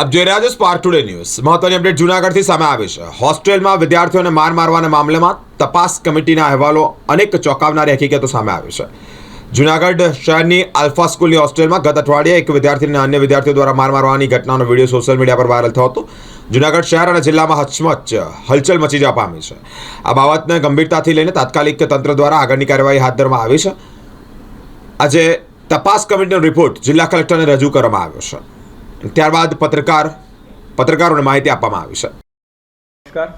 આપ જોઈ રહ્યા છો સ્પાર્ક ટુડે ન્યૂઝ મહત્વની અપડેટ જૂનાગઢથી સામે આવી છે. હોસ્ટેલમાં વિદ્યાર્થીઓને માર મારવાના મામલામાં તપાસ કમિટીના અહેવાલો અનેક ચોંકાવનારી હકીકતો સામે આવી છે. જૂનાગઢ શહેરની આલ્ફા સ્કૂલની હોસ્ટેલમાં ગત અઠવાડિયે એક વિદ્યાર્થીને અન્ય વિદ્યાર્થીઓ દ્વારા માર મારવાની ઘટનાનો વીડિયો સોશિયલ મીડિયા પર વાયરલ થયો હતો. જૂનાગઢ શહેર અને જિલ્લામાં હચમચ, હલચલ મચી જવા પામી છે. આ બાબતને ગંભીરતાથી લઈને તાત્કાલિક તંત્ર દ્વારા આગળની કાર્યવાહી હાથ ધરવામાં આવી છે. આજે તપાસ કમિટીનો રિપોર્ટ જિલ્લા કલેક્ટરને રજૂ કરવામાં આવ્યો છે. ત્યારબાદ પત્રકાર, પત્રકારોને માહિતી આપવામાં આવી છે. નમસ્કાર.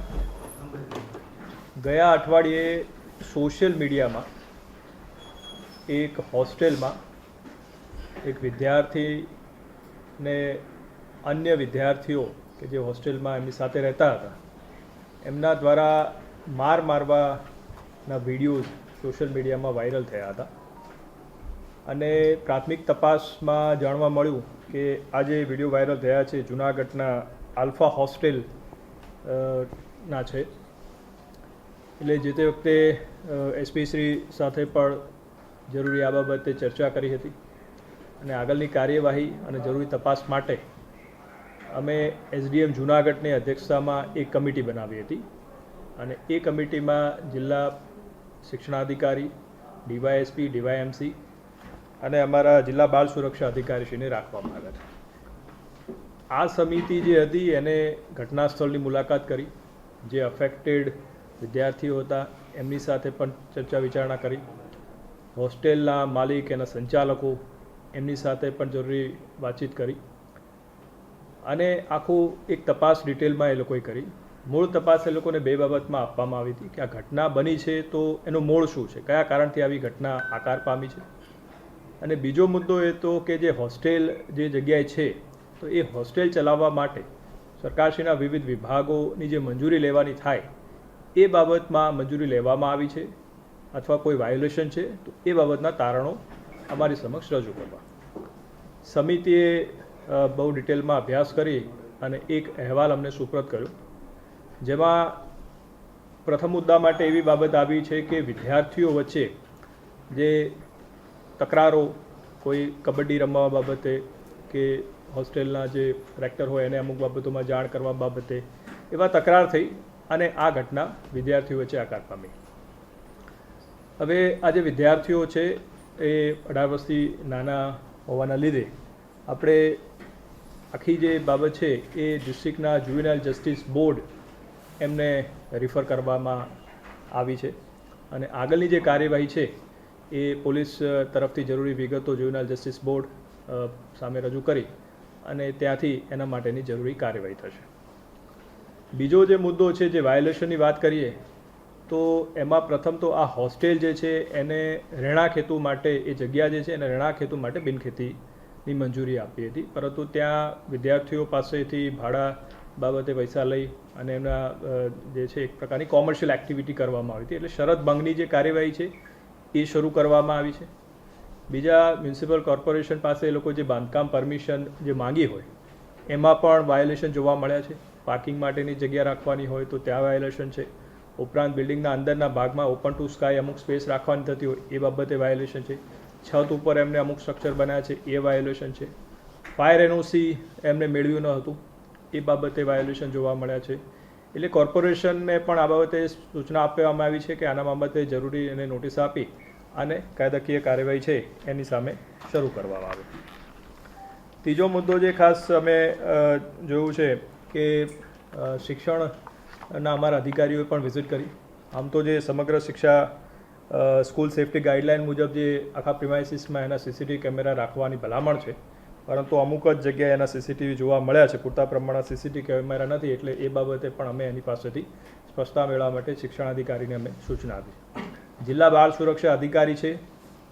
ગયા અઠવાડિયે સોશિયલ મીડિયામાં એક હોસ્ટેલમાં એક વિદ્યાર્થીને અન્ય વિદ્યાર્થીઓ કે જે હોસ્ટેલમાં એમની સાથે રહેતા હતા, એમના દ્વારા માર મારવાના વિડીયોઝ સોશિયલ મીડિયામાં વાયરલ થયા હતા. અને પ્રાથમિક તપાસમાં જાણવા મળ્યું કે આ જે વીડિયો વાયરલ થયા છે, જૂનાગઢના આલ્ફા હોસ્ટેલ ના છે. એટલે જે તે વખતે એસપી શ્રી સાથે પણ જરૂરી આ બાબતે ચર્ચા કરી હતી અને આગળની કાર્યવાહી અને જરૂરી તપાસ માટે અમે એસડીએમ જૂનાગઢની અધ્યક્ષતામાં એક કમિટી બનાવી હતી અને એ કમિટીમાં જિલ્લા શિક્ષણાધિકારી, ડીવાયએસપી, ડીવાયએમસી અને અમારા જિલ્લા બાળ સુરક્ષા અધિકારીશ્રીને રાખવામાં આવ્યા છે. આ સમિતિ જે હતી, એને ઘટના સ્થળની મુલાકાત કરી, જે અફેક્ટેડ વિદ્યાર્થીઓ હતા, એમની સાથે પણ ચર્ચા વિચારણા કરી. હોસ્ટેલના માલિક, એના સંચાલકો, એમની સાથે પણ જરૂરી વાતચીત કરી. અને આખું એક તપાસ ડિટેલમાં એ લોકોએ કરી. મૂળ તપાસ એ લોકોને બે બાબતમાં આપવામાં આવી હતી કે આ ઘટના બની છે તો એનું મૂળ શું છે? કયા કારણથી આવી ઘટના આકાર પામી છે? અને બીજો મુદ્દો એ તો કે જે હોસ્ટેલ જે જગ્યાએ છે, તો એ હોસ્ટેલ ચલાવવા માટે સરકારશ્રીના વિવિધ વિભાગોની જે મંજૂરી લેવાની થાય, એ બાબતમાં મંજૂરી લેવામાં આવી છે અથવા કોઈ વાયોલેશન છે, તો એ બાબતના તારણો અમારી સમક્ષ રજૂ કરવા. સમિતિએ બહુ ડિટેલમાં અભ્યાસ કરી અને એક અહેવાલ અમને સુપ્રત કર્યો, જેમાં પ્રથમ મુદ્દા માટે એવી બાબત આવી છે કે વિદ્યાર્થીઓ વચ્ચે જે તકરારો કોઈ કબડ્ડી રમવા બાબતે કે હોસ્ટેલના જે રેક્ટર હોય એને અમુક બાબતોમાં જાણ કરવા બાબતે એવા તકરાર થઈ અને આ ઘટના વિદ્યાર્થીઓ વચ્ચે આકાર પામી. હવે આ જે વિદ્યાર્થીઓ છે એ અઢાર વર્ષથી નાના હોવાના લીધે આપણે આખી જે બાબત છે એ ડિસ્ટ્રિક્ટના જુવેનાઇલ જસ્ટિસ બોર્ડ એમને રિફર કરવામાં આવી છે. અને આગળની જે કાર્યવાહી છે એ પોલીસ તરફથી જરૂરી વિગતો જુવેનાઇલ જસ્ટિસ બોર્ડ સામે રજૂ કરી અને ત્યાંથી એના માટેની જરૂરી કાર્યવાહી થશે. બીજો જે મુદ્દો છે, જે વાયોલેશનની વાત કરીએ, તો એમાં પ્રથમ તો આ હોસ્ટેલ જે છે, એને રહેણાંક હેતુ માટે એ જગ્યા જે છે, એને રહેણાંક હેતુ માટે બિનખેતીની મંજૂરી આપી હતી. પરંતુ ત્યાં વિદ્યાર્થીઓ પાસેથી ભાડા બાબતે પૈસા લઈ અને એમના જે છે, એક પ્રકારની કોમર્શિયલ એક્ટિવિટી કરવામાં આવી હતી. એટલે શરત ભંગની જે કાર્યવાહી છે એ શરૂ કરવામાં આવી છે. બીજા મ્યુનિસિપલ કોર્પોરેશન પાસે એ લોકો જે બાંધકામ પરમિશન જે માંગી હોય, એમાં પણ વાયોલેશન જોવા મળ્યા છે. પાર્કિંગ માટેની જગ્યા રાખવાની હોય તો ત્યાં વાયોલેશન છે. ઉપરાંત બિલ્ડિંગના અંદરના ભાગમાં ઓપન ટુ સ્કાય અમુક સ્પેસ રાખવાની થતી હોય, એ બાબતે વાયોલેશન છે. છત ઉપર એમને અમુક સ્ટ્રક્ચર બનાવ્યા છે, એ વાયોલેશન છે. ફાયર એનઓસી એમને મેળવ્યું ન હતું, એ બાબતે વાયોલેશન જોવા મળ્યા છે. એટલે કોર્પોરેશનને પણ આ બાબતે સૂચના આપવામાં આવી છે કે આના બાબતે જરૂરી એને નોટિસ આપી અને કાયદાકીય કાર્યવાહી છે એની સામે શરૂ કરવામાં આવે. ત્રીજો મુદ્દો જે ખાસ અમે જોયું છે કે શિક્ષણના અમારા અધિકારીઓએ પણ વિઝિટ કરી. આમ તો જે સમગ્ર શિક્ષા સ્કૂલ સેફ્ટી ગાઈડલાઇન મુજબ જે આખા પ્રિમાઇસીસમાં એના સીસીટીવી કેમેરા રાખવાની ભલામણ છે પરંતુ અમુક જ જગ્યાએ એના સીસીટીવી જોવા મળ્યા છે. પૂરતા પ્રમાણમાં સીસીટીવી કેમેરા નથી, એટલે એ બાબતે પણ અમે એની પાસેથી સ્પષ્ટતા મેળવવા માટે શિક્ષણાધિકારીને અમે સૂચના આપી. જિલ્લા બાળ સુરક્ષા અધિકારી છે.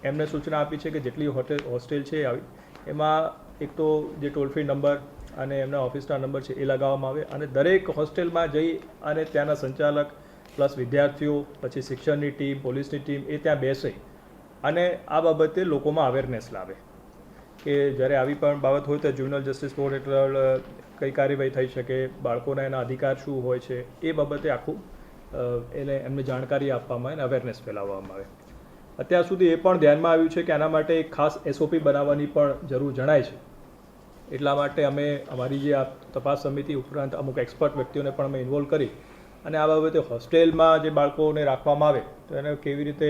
એમને સૂચના આપી છે કે જેટલી હોટેલ હોસ્ટેલ છે આવી, એમાં એક તો જે ટોલ ફ્રી નંબર અને એમના ઓફિસના નંબર છે એ લગાવવામાં આવે અને દરેક હોસ્ટેલમાં જઈ અને ત્યાંના સંચાલક પ્લસ વિદ્યાર્થીઓ, પછી શિક્ષણની ટીમ, પોલીસની ટીમ એ ત્યાં બેસે અને આ બાબતે લોકોમાં અવેરનેસ લાવે. કે જ્યારે આવી પણ બાબત હોય તો જ્યુનલ જસ્ટિસ બોર્ડ હેઠળ કઈ કાર્યવાહી થઈ શકે, બાળકોના એના અધિકાર શું હોય છે, એ બાબતે આખું એને એમને જાણકારી આપવામાં આવે અવેરનેસ ફેલાવવામાં આવે. અત્યાર સુધી એ પણ ધ્યાનમાં આવ્યું છે કે આના માટે એક ખાસ એસઓપી બનાવવાની પણ જરૂર જણાય છે. એટલા માટે અમે, અમારી જે આ તપાસ સમિતિ ઉપરાંત અમુક એક્સપર્ટ વ્યક્તિઓને પણ અમે ઇન્વોલ્વ કરી અને આ બાબતે હોસ્ટેલમાં જે બાળકોને રાખવામાં આવે, તો એને કેવી રીતે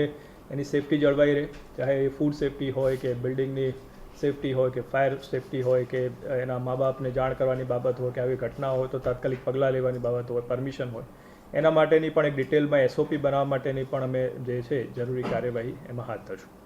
એની સેફટી જળવાઈ રહે, ચાહે એ ફૂડ સેફટી હોય કે બિલ્ડિંગની સેફટી હોય કે ફાયર સેફટી હોય કે એના મા બાપને જાણ કરવાની બાબત હોય કે આવી ઘટના હોય તો તાત્કાલિક પગલાં લેવાની બાબત હોય પરમિશન હોય. એના માટેની પણ એક ડિટેલમાં એસઓપી બનાવવા માટેની પણ અમે જે છે જરૂરી કાર્યવાહી એમાં હાથ ધરશું.